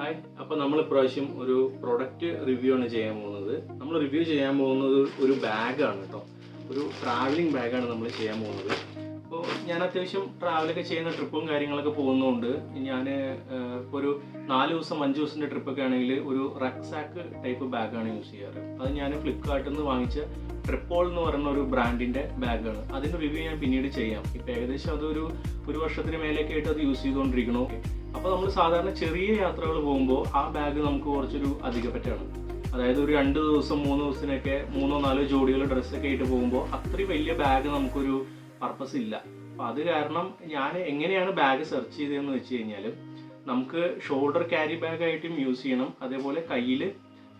Hi അപ്പോൾ നമ്മൾ ഇപ്രാവശ്യം ഒരു പ്രൊഡക്റ്റ് റിവ്യൂ ആണ് ചെയ്യാൻ പോകുന്നത്. നമ്മൾ റിവ്യൂ ചെയ്യാൻ പോകുന്നത് ഒരു ബാഗാണ് കേട്ടോ. ഒരു ട്രാവലിംഗ് ബാഗാണ് നമ്മൾ ചെയ്യാൻ പോകുന്നത്. അപ്പോൾ ഞാൻ അത്യാവശ്യം ട്രാവലൊക്കെ ചെയ്യുന്ന ട്രിപ്പും കാര്യങ്ങളൊക്കെ പോകുന്നതുകൊണ്ട് ഞാൻ ഇപ്പോൾ ഒരു നാല് ദിവസം അഞ്ച് ദിവസത്തിന്റെ ട്രിപ്പൊക്കെ ആണെങ്കിൽ ഒരു റക്സാക്ക് ടൈപ്പ് ബാഗാണ് യൂസ് ചെയ്യാറ്. അത് ഞാൻ ഫ്ലിപ്കാർട്ടിൽ നിന്ന് വാങ്ങിച്ച ട്രിപ്പോൾ എന്ന് പറയുന്ന ഒരു ബ്രാൻഡിന്റെ ബാഗാണ് അതിന്റെ റിവ്യൂ ഞാൻ പിന്നീട് ചെയ്യാം. ഇപ്പോൾ ഏകദേശം അതൊരു ഒരു വർഷത്തിന് മേലെയൊക്കെ ആയിട്ട് അത് യൂസ് ചെയ്തുകൊണ്ടിരിക്കണോ അപ്പോൾ നമ്മൾ സാധാരണ ചെറിയ യാത്രകൾ പോകുമ്പോൾ ആ ബാഗ് നമുക്ക് കുറച്ചൊരു അധിക പറ്റാണ് അതായത് ഒരു രണ്ട് ദിവസം മൂന്ന് ദിവസത്തിനൊക്കെ മൂന്നോ നാലോ ജോഡികൾ ഡ്രസ്സൊക്കെ ആയിട്ട് പോകുമ്പോൾ അത്രയും വലിയ ബാഗ് നമുക്കൊരു പർപ്പസ് ഇല്ല. അപ്പോൾ അത് കാരണം ഞാൻ എങ്ങനെയാണ് ബാഗ് സെർച്ച് ചെയ്തതെന്ന് വെച്ച് കഴിഞ്ഞാൽ നമുക്ക് ഷോൾഡർ ക്യാരി ബാഗായിട്ടും യൂസ് ചെയ്യണം. അതേപോലെ കയ്യിൽ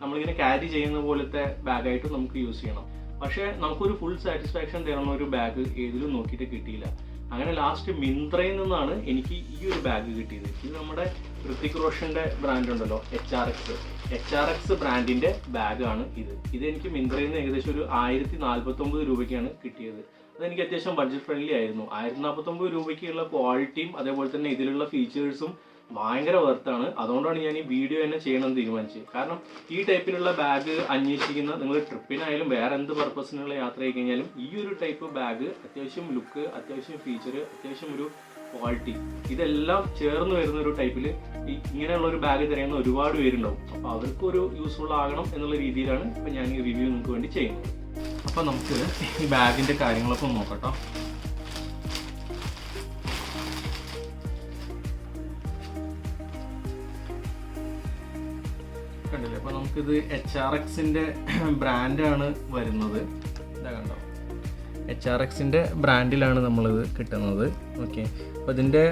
നമ്മളിങ്ങനെ ക്യാരി ചെയ്യുന്ന പോലത്തെ ബാഗായിട്ടും നമുക്ക് യൂസ് ചെയ്യണം. പക്ഷേ നമുക്കൊരു ഫുൾ സാറ്റിസ്ഫാക്ഷൻ തരുന്ന ഒരു ബാഗ് ഏതിലും നോക്കിയിട്ട് കിട്ടിയില്ല. അങ്ങനെ ലാസ്റ്റ് മിന്ത്രയിൽ നിന്നാണ് എനിക്ക് ഈ ഒരു ബാഗ് കിട്ടിയത്. ഇത് നമ്മുടെ ഋത്തിക് റോഷന്റെ ബ്രാൻഡ് ഉണ്ടല്ലോ H R X H R X ബ്രാൻഡിന്റെ ബാഗാണ് ഇത്. ഇത് എനിക്ക് മിന്ത്രയിൽ നിന്ന് ഏകദേശം ഒരു ആയിരത്തി നാൽപ്പത്തൊമ്പത് രൂപയ്ക്കാണ് കിട്ടിയത്. അതെനിക്ക് അത്യാവശ്യം ബഡ്ജറ്റ് ഫ്രണ്ട്ലി ആയിരുന്നു. ആയിരത്തി നാൽപ്പത്തൊമ്പത് രൂപയ്ക്കുള്ള ക്വാളിറ്റിയും അതേപോലെ തന്നെ ഇതിലുള്ള ഫീച്ചേഴ്സും ഭയങ്കര വർത്താണ് അതുകൊണ്ടാണ് ഞാൻ ഈ വീഡിയോ തന്നെ ചെയ്യണമെന്ന് തീരുമാനിച്ചത്. കാരണം ഈ ടൈപ്പിലുള്ള ബാഗ് അന്വേഷിക്കുന്ന നിങ്ങൾ ട്രിപ്പിനായാലും വേറെ എന്ത് പർപ്പസിനുള്ള യാത്ര ചെയ്ത് കഴിഞ്ഞാലും ഈ ഒരു ടൈപ്പ് ബാഗ് അത്യാവശ്യം ലുക്ക് അത്യാവശ്യം ഫീച്ചർ അത്യാവശ്യം ഒരു ക്വാളിറ്റി ഇതെല്ലാം ചേർന്ന് വരുന്ന ഒരു ടൈപ്പിൽ ഈ ഇങ്ങനെയുള്ള ഒരു ബാഗ് തിരയുന്ന ഒരുപാട് പേരുണ്ടാവും. അപ്പോൾ അവർക്കൊരു യൂസ്ഫുൾ ആകണം എന്നുള്ള രീതിയിലാണ് ഇപ്പം ഞാൻ ഈ റിവ്യൂ നിങ്ങൾക്ക് വേണ്ടി ചെയ്യുന്നത്. അപ്പോൾ നമുക്ക് ഈ ബാഗിന്റെ കാര്യങ്ങളൊക്കെ നോക്കട്ടോ. നമുക്കിത് എച്ച് ആർ എക്സിന്റെ ബ്രാൻഡാണ് വരുന്നത്. ഇതാ കണ്ടോ? എച്ച് ആർ എക്സിന്റെ ബ്രാൻഡിലാണ് നമ്മളിത് കിട്ടുന്നത്. ഓക്കെ അപ്പോൾ ഇതിന്റെ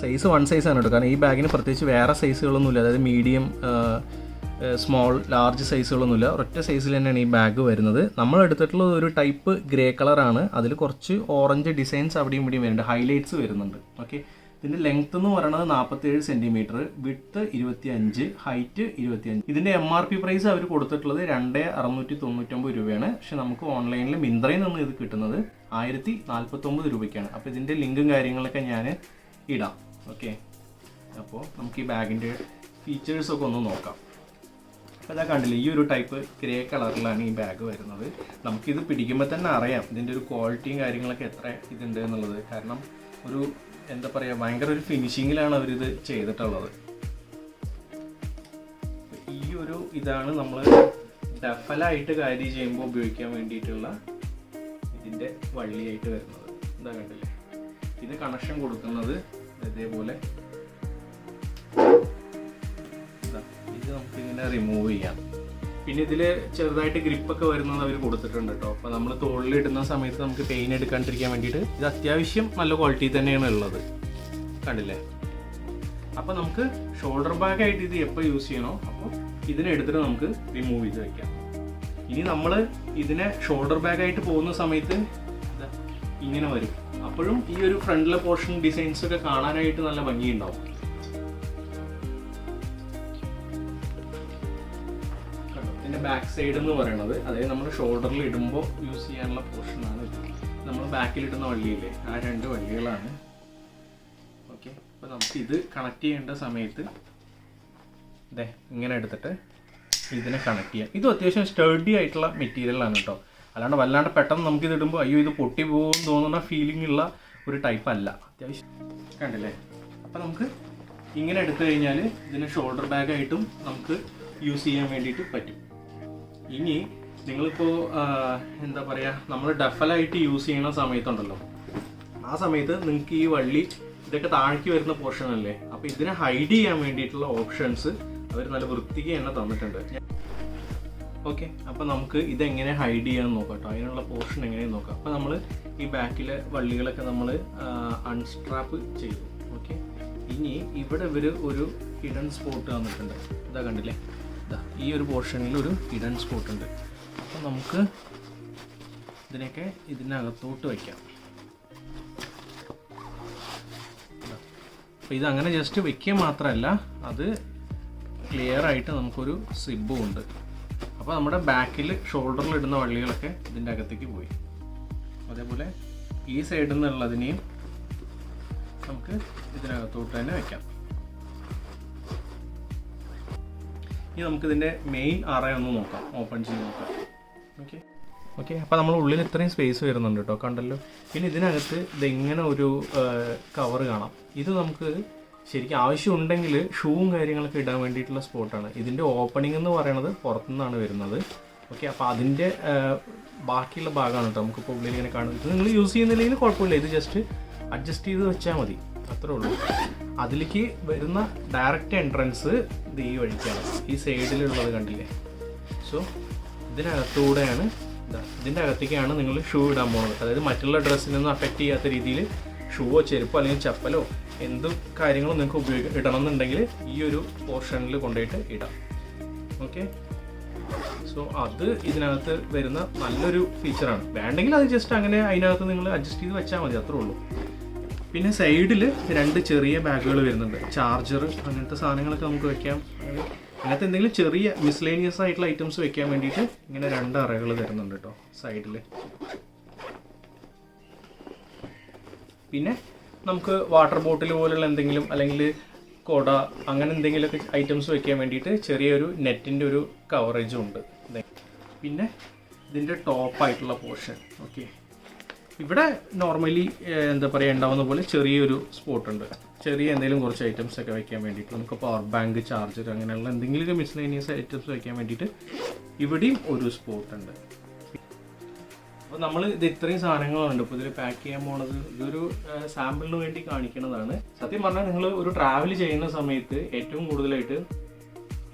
സൈസ് വൺ സൈസ് ആണ് കേട്ടോ. കാരണം ഈ ബാഗിന് പ്രത്യേകിച്ച് വേറെ സൈസുകളൊന്നുമില്ല അതായത് മീഡിയം സ്മോൾ ലാർജ് സൈസുകളൊന്നുമില്ല ഒറ്റ സൈസിൽ തന്നെയാണ് ഈ ബാഗ് വരുന്നത്. നമ്മൾ എടുത്തിട്ടുള്ളത് ഒരു ടൈപ്പ് ഗ്രേ കളറാണ് അതിൽ കുറച്ച് ഓറഞ്ച് ഡിസൈൻസ് അവിടെയും ഇവിടെയും വരുന്നുണ്ട്. ഹൈലൈറ്റ്സ് വരുന്നുണ്ട്. ഓക്കെ ഇതിന്റെ ലെങ്ത് എന്ന് പറയുന്നത് നാൽപ്പത്തേഴ് സെന്റിമീറ്റർ വിഡ്ത്ത് ഇരുപത്തി അഞ്ച് ഹൈറ്റ് ഇരുപത്തി അഞ്ച് ഇതിന്റെ എം ആർ പി പ്രൈസ് അവർ കൊടുത്തിട്ടുള്ളത് രണ്ട് അറുന്നൂറ്റി തൊണ്ണൂറ്റൊമ്പത് രൂപയാണ്. പക്ഷെ നമുക്ക് ഓൺലൈനിൽ മിന്ത്രയിൽ നിന്ന് ഇത് കിട്ടുന്നത് ആയിരത്തി നാൽപ്പത്തൊമ്പത് രൂപയ്ക്കാണ്. അപ്പോൾ ഇതിന്റെ ലിങ്കും കാര്യങ്ങളൊക്കെ ഞാൻ ഇടാം. ഓക്കെ അപ്പോൾ നമുക്ക് ഈ ബാഗിന്റെ ഫീച്ചേഴ്സ് ഒക്കെ ഒന്ന് നോക്കാം. അപ്പോൾ ഇതാ കണ്ടില്ലേ ഈ ഒരു ടൈപ്പ് ഗ്രേ കളറിലാണ് ഈ ബാഗ് വരുന്നത്. നമുക്കിത് പിടിക്കുമ്പോൾ തന്നെ അറിയാം ഇതിന്റെ ഒരു ക്വാളിറ്റിയും കാര്യങ്ങളൊക്കെ എത്ര ഇതുണ്ട് എന്നുള്ളത്. കാരണം ഒരു എന്താ പറയുക ഭയങ്കര ഒരു ഫിനിഷിങ്ങിലാണ് അവരിത് ചെയ്തിട്ടുള്ളത്. ഈ ഒരു ഇതാണ് നമ്മൾ ഡഫലായിട്ട് കാര്യം ചെയ്യുമ്പോൾ ഉപയോഗിക്കാൻ വേണ്ടിയിട്ടുള്ള ഇതിന്റെ വള്ളിയായിട്ട് വരുന്നത്. എന്താ കണ്ടില്ലേ? ഇത് കണക്ഷൻ കൊടുക്കുന്നത് ഇതേപോലെ. ഇതാ, ഇത് നമുക്കിങ്ങനെ റിമൂവ് ചെയ്യാം. പിന്നെ ഇതിൽ ചെറുതായിട്ട് ഗ്രിപ്പൊക്കെ വരുന്നത് അവർ കൊടുത്തിട്ടുണ്ട് കേട്ടോ അപ്പോൾ നമ്മൾ തോളിലിടുന്ന സമയത്ത് നമുക്ക് പെയിൻ എടുക്കാണ്ടിരിക്കാൻ വേണ്ടിയിട്ട് ഇത് അത്യാവശ്യം നല്ല ക്വാളിറ്റി തന്നെയാണ് ഉള്ളത്. കണ്ടില്ലേ? അപ്പോൾ നമുക്ക് ഷോൾഡർ ബാഗായിട്ട് ഇത് എപ്പോൾ യൂസ് ചെയ്യണോ അപ്പോൾ ഇതിനെടുത്തിട്ട് നമുക്ക് റിമൂവ് ചെയ്ത് വെക്കാം. ഇനി നമ്മൾ ഇതിനെ ഷോൾഡർ ബാഗായിട്ട് പോകുന്ന സമയത്ത് ഇങ്ങനെ വരും. അപ്പോഴും ഈ ഒരു ഫ്രണ്ടിലെ പോർഷൻ ഡിസൈൻസ് ഒക്കെ കാണാനായിട്ട് നല്ല ഭംഗിയുണ്ടാവും. ഇതിന്റെ ബാക്ക് സൈഡ് എന്ന് പറയുന്നത് അതായത് നമ്മൾ ഷോൾഡറിൽ ഇടുമ്പോൾ യൂസ് ചെയ്യാനുള്ള പോർഷനാണ് ഇത്. നമ്മൾ ബാക്കിൽ ഇടുന്ന വള്ളിയില്ലേ ആ രണ്ട് വള്ളികളാണ്. ഓക്കെ അപ്പോൾ നമുക്ക് ഇത് കണക്ട് ചെയ്യേണ്ട സമയത്ത് ഇതേ ഇങ്ങനെ എടുത്തിട്ട് ഇതിനെ കണക്ട് ചെയ്യാം. ഇത് അത്യാവശ്യം സ്റ്റഡി ആയിട്ടുള്ള മെറ്റീരിയലാണ് കേട്ടോ അല്ലാണ്ട് വല്ലാണ്ട് പെട്ടെന്ന് നമുക്ക് ഇത് ഇടുമ്പോൾ അയ്യോ ഇത് പൊട്ടി പോകുമെന്ന് തോന്നുന്ന ഫീലിംഗ് ഉള്ള ഒരു ടൈപ്പ് അല്ല. അത്യാവശ്യം കണ്ടില്ലേ? അപ്പം നമുക്ക് ഇങ്ങനെ എടുത്തു കഴിഞ്ഞാൽ ഇതിന് ഷോൾഡർ ബാഗായിട്ടും നമുക്ക് യൂസ് ചെയ്യാൻ വേണ്ടിയിട്ട് പറ്റും. ഇനി നിങ്ങളിപ്പോൾ എന്താ പറയുക നമ്മൾ ഡഫലായിട്ട് യൂസ് ചെയ്യുന്ന സമയത്തുണ്ടല്ലോ. ആ സമയത്ത് നിങ്ങൾക്ക് ഈ വള്ളി ഇതൊക്കെ താഴേക്ക് വരുന്ന പോർഷൻ അല്ലേ? അപ്പോൾ ഇതിനെ ഹൈഡ് ചെയ്യാൻ വേണ്ടിയിട്ടുള്ള ഓപ്ഷൻസ് അവർ നല്ല വൃത്തിക്ക് തന്നെ തന്നിട്ടുണ്ട്. ഓക്കെ അപ്പോൾ നമുക്ക് ഇതെങ്ങനെ ഹൈഡ് ചെയ്യാൻ നോക്കാം കേട്ടോ അതിനുള്ള പോർഷൻ എങ്ങനെ നോക്കാം. അപ്പോൾ നമ്മൾ ഈ ബാക്കിലെ വള്ളികളൊക്കെ നമ്മൾ അൺസ്ട്രാപ്പ് ചെയ്തു. ഓക്കെ ഇനി ഇവിടെ ഇവർ ഒരു ഹിഡൻ സ്പോട്ട് തന്നിട്ടുണ്ട് ഇതാ കണ്ടില്ലേ? ഈ ഒരു പോർഷനിൽ ഒരു ഹിഡൻ സ്പോട്ട് ഉണ്ട്. അപ്പോൾ നമുക്ക് ഇതിനെയൊക്കെ ഇതിനകത്തോട്ട് വയ്ക്കാം. അപ്പോൾ ഇതങ്ങനെ ജസ്റ്റ് വെക്കുക മാത്രമല്ല അത് ക്ലിയർ ആയിട്ട് നമുക്കൊരു സിബും ഉണ്ട്. അപ്പോൾ നമ്മുടെ ബാക്കിൽ ഷോൾഡറിൽ ഇടുന്ന വള്ളികളൊക്കെ ഇതിന്റെ അകത്തേക്ക് പോയി. അതേപോലെ ഈ സൈഡിൽ നിന്നുള്ളതിനെയും നമുക്ക് ഇതിനകത്തോട്ട് തന്നെ വെക്കാം ഇനി നമുക്കിതിന്റെ മെയിൻ അറേ ഒന്ന് നോക്കാം. ഓപ്പൺ ചെയ്ത് നോക്കാം. ഓക്കെ ഓക്കെ അപ്പോൾ നമ്മൾ ഉള്ളിൽ ഇത്രയും സ്പേസ് വരുന്നുണ്ട് കേട്ടോ കണ്ടല്ലോ? പിന്നെ ഇതിനകത്ത് ഇതെങ്ങനെ ഒരു കവർ കാണാം? ഇത് നമുക്ക് ശരിക്കും ആവശ്യമുണ്ടെങ്കിൽ ഷൂവും കാര്യങ്ങളൊക്കെ ഇടാൻ വേണ്ടിയിട്ടുള്ള സ്പോട്ടാണ് ഇതിന്റെ ഓപ്പണിംഗ് എന്ന് പറയുന്നത് പുറത്തുനിന്നാണ് വരുന്നത്. ഓക്കെ അപ്പോൾ അതിന്റെ ബാക്കിയുള്ള ഭാഗമാണ് കേട്ടോ നമുക്കിപ്പോൾ ഉള്ളിൽ ഇങ്ങനെ കാണുന്നത്. നിങ്ങൾ യൂസ് ചെയ്യുന്നില്ലെങ്കിൽ കുഴപ്പമില്ല. ഇത് ജസ്റ്റ് അഡ്ജസ്റ്റ് ചെയ്ത് വെച്ചാൽ മതി. അത്രേ ഉള്ളൂ. അതിലേക്ക് വരുന്ന ഡയറക്റ്റ് എൻട്രൻസ് ഇത് ഈ വഴിക്കാണ്. ഈ സൈഡിലുള്ളത് കണ്ടില്ലേ? സോ ഇതിനകത്തൂടെയാണ് ഇതാ ഇതിന്റെ അകത്തേക്കാണ് നിങ്ങൾ ഷൂ ഇടാൻ പോകുന്നത് അതായത് മറ്റുള്ള ഡ്രസ്സിനൊന്നും അഫക്റ്റ് ചെയ്യാത്ത രീതിയിൽ ഷൂവോ ചെരുപ്പോ അല്ലെങ്കിൽ ചപ്പലോ എന്ത് കാര്യങ്ങളും നിങ്ങൾക്ക് ഉപയോഗിക്കാം ഇടണം എന്നുണ്ടെങ്കിൽ ഈ ഒരു പോർഷനിൽ കൊണ്ടുപോയിട്ട് ഇടാം. ഓക്കെ സോ അത് ഇതിനകത്ത് വരുന്ന നല്ലൊരു ഫീച്ചറാണ് വേണ്ടെങ്കിൽ അത് ജസ്റ്റ് അങ്ങനെ അതിനകത്ത് നിങ്ങൾ അഡ്ജസ്റ്റ് ചെയ്ത് വെച്ചാൽ മതി. അത്രേ ഉള്ളൂ. പിന്നെ സൈഡിൽ രണ്ട് ചെറിയ ബാഗുകൾ വരുന്നുണ്ട്. ചാർജർ അങ്ങനത്തെ സാധനങ്ങളൊക്കെ നമുക്ക് വെക്കാം. അതിനകത്ത് എന്തെങ്കിലും ചെറിയ മിസ്ലേനിയസ് ആയിട്ടുള്ള ഐറ്റംസ് വെക്കാൻ വേണ്ടിയിട്ട് ഇങ്ങനെ രണ്ട് അറകൾ തരുന്നുണ്ട് കേട്ടോ സൈഡിൽ പിന്നെ നമുക്ക് വാട്ടർ ബോട്ടിൽ പോലുള്ള എന്തെങ്കിലും അല്ലെങ്കിൽ കൊട അങ്ങനെ എന്തെങ്കിലുമൊക്കെ ഐറ്റംസ് വെക്കാൻ വേണ്ടിയിട്ട് ചെറിയൊരു നെറ്റിന്റെ ഒരു കവറേജും ഉണ്ട്. പിന്നെ ഇതിന്റെ ടോപ്പായിട്ടുള്ള പോർഷൻ ഓക്കെ ഇവിടെ നോർമലി എന്താ പറയുക ഉണ്ടാവുന്ന പോലെ ചെറിയൊരു സ്പോട്ട് ഉണ്ട്. ചെറിയ എന്തെങ്കിലും കുറച്ച് ഐറ്റംസ് ഒക്കെ വയ്ക്കാൻ വേണ്ടിയിട്ട്. നമുക്ക് പവർ ബാങ്ക് ചാർജർ അങ്ങനെയുള്ള എന്തെങ്കിലും മിസ്ലേനിയസ് ഐറ്റംസ് വയ്ക്കാൻ വേണ്ടിയിട്ട് ഇവിടെയും ഒരു സ്പോട്ട് ഉണ്ട്. അപ്പോൾ നമ്മൾ ഇത് ഇത്രയും സാധനങ്ങളുണ്ട്. ഇപ്പോൾ ഇതിൽ പാക്ക് ചെയ്യാൻ പോണത് ഇതൊരു സാമ്പിളിന് വേണ്ടി കാണിക്കുന്നതാണ് സത്യം പറഞ്ഞാൽ നിങ്ങൾ ഒരു ട്രാവൽ ചെയ്യുന്ന സമയത്ത് ഏറ്റവും കൂടുതലായിട്ട്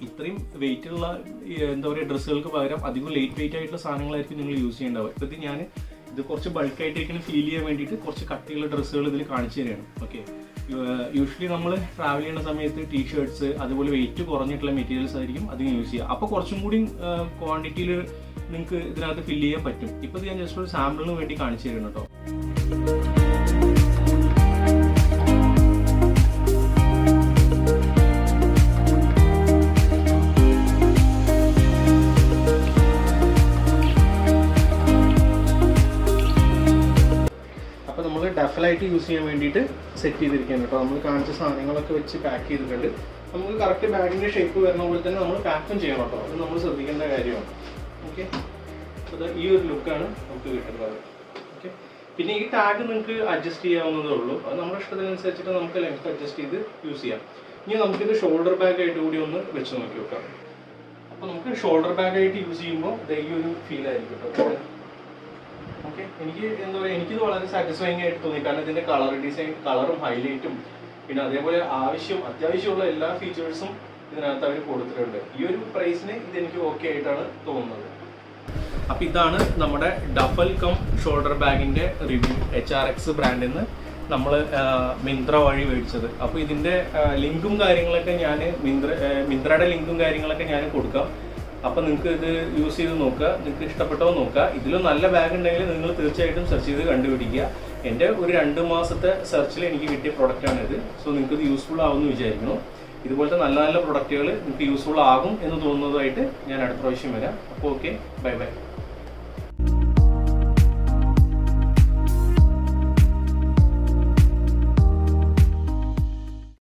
ഇത്രയും വെയിറ്റുള്ള എന്താ പറയുക ഡ്രസ്സുകൾക്ക് പകരം അധികം ലൈറ്റ് വെയിറ്റ് ആയിട്ടുള്ള സാധനങ്ങളായിരിക്കും നിങ്ങൾ യൂസ് ചെയ്യേണ്ടാവുക ഇപ്പോഴത്തെ ഞാൻ ഇത് കുറച്ച് ബൾക്ക് ആയിട്ടിരിക്കുന്ന ഫീൽ ചെയ്യാൻ വേണ്ടിയിട്ട് കുറച്ച് കട്ടിയുള്ള ഡ്രസ്സുകൾ ഇതിൽ കാണിച്ചു തരികയാണ് ഓക്കെ യൂഷ്വലി നമ്മൾ ട്രാവൽ ചെയ്യുന്ന സമയത്ത് ടീ ഷർട്ട്സ് അതുപോലെ വെയിറ്റ് കുറഞ്ഞിട്ടുള്ള മെറ്റീരിയൽസ് ആയിരിക്കും അധികം യൂസ് ചെയ്യുക. അപ്പോൾ കുറച്ചും കൂടി ക്വാണ്ടിറ്റിയിൽ നിങ്ങൾക്ക് ഇതിനകത്ത് ഫില്ല് ചെയ്യാൻ പറ്റും. ഇപ്പോൾ ഇത് ഞാൻ ജസ്റ്റ് ഒരു സാമ്പിളിന് വേണ്ടി കാണിച്ചു തരുന്നു കേട്ടോ നമ്മൾ ഡഫലായിട്ട് യൂസ് ചെയ്യാൻ വേണ്ടിയിട്ട് സെറ്റ് ചെയ്തിരിക്കുകയാണ് കേട്ടോ. നമ്മൾ കാണിച്ച സാധനങ്ങളൊക്കെ വെച്ച് പാക്ക് ചെയ്തിട്ടുണ്ട്. നമുക്ക് കറക്റ്റ് ബാഗിന്റെ ഷേപ്പ് വരുന്ന പോലെ തന്നെ നമ്മൾ പാക്കും ചെയ്യണം കേട്ടോ. അത് നമ്മൾ ശ്രദ്ധിക്കേണ്ട കാര്യമാണ്. ഓക്കെ അത് ഈ ഒരു ലുക്കാണ് നമുക്ക് കിട്ടുന്നത്. ഓക്കെ പിന്നെ ഈ ടാഗ് നിങ്ങൾക്ക് അഡ്ജസ്റ്റ് ചെയ്യാവുന്നതേ ഉള്ളൂ. അത് നമ്മുടെ ഇഷ്ടത്തിനനുസരിച്ചിട്ട് നമുക്ക് ലെങ്ത് അഡ്ജസ്റ്റ് ചെയ്ത് യൂസ് ചെയ്യാം. ഇനി നമുക്കിത് ഷോൾഡർ ബാഗ് ആയിട്ട് കൂടി ഒന്ന് വെച്ച് നോക്കി നോക്കാം. അപ്പോൾ നമുക്ക് ഷോൾഡർ ബാഗ് ആയിട്ട് യൂസ് ചെയ്യുമ്പോൾ ഈ ഒരു ഫീൽ ആയിരിക്കും കേട്ടോ. ഓക്കെ. എനിക്ക് എന്താ പറയുക എനിക്കിത് വളരെ സാറ്റിസ്ഫൈങ് ആയിട്ട് തോന്നി. കാരണം ഇതിന്റെ കളർ ഡിസൈൻ കളറും ഹൈലൈറ്റും പിന്നെ അതേപോലെ ആവശ്യം അത്യാവശ്യമുള്ള എല്ലാ ഫീച്ചേഴ്സും ഇതിനകത്ത് അവർ കൊടുത്തിട്ടുണ്ട്. ഈ ഒരു പ്രൈസിന് ഇത് എനിക്ക് ഓക്കെ ആയിട്ടാണ് തോന്നുന്നത്. അപ്പൊ ഇതാണ് നമ്മുടെ ഡഫൽ കം ഷോൾഡർ ബാഗിന്റെ റിവ്യൂ എച്ച് ആർ എക്സ് ബ്രാൻഡിൽ നിന്ന് നമ്മൾ മിന്ത്ര വഴി മേടിച്ചത്. അപ്പോൾ ഇതിന്റെ ലിങ്കും കാര്യങ്ങളൊക്കെ ഞാൻ മിന്ത്ര മിന്ത്രയുടെ ലിങ്കും കാര്യങ്ങളൊക്കെ ഞാൻ കൊടുക്കാം. അപ്പോൾ നിങ്ങൾക്ക് ഇത് യൂസ് ചെയ്ത് നോക്കുക. നിങ്ങൾക്ക് ഇഷ്ടപ്പെട്ടോ നോക്കുക. ഇതിലും നല്ല ബാഗ് ഉണ്ടെങ്കിൽ നിങ്ങൾ തീർച്ചയായിട്ടും സെർച്ച് ചെയ്ത് കണ്ടുപിടിക്കുക. എന്റെ ഒരു രണ്ട് മാസത്തെ സെർച്ചിൽ എനിക്ക് കിട്ടിയ പ്രൊഡക്റ്റാണ് ഇത് സോ നിങ്ങൾക്ക് ഇത് യൂസ്ഫുൾ ആവുമെന്ന് വിചാരിക്കുന്നു. ഇതുപോലത്തെ നല്ല നല്ല പ്രൊഡക്റ്റുകൾ നിങ്ങൾക്ക് യൂസ്ഫുൾ ആകും എന്ന് തോന്നുന്നതായിട്ട് ഞാൻ അടുത്ത പ്രാവശ്യം വരാം. അപ്പോൾ ഓക്കെ ബൈ ബൈ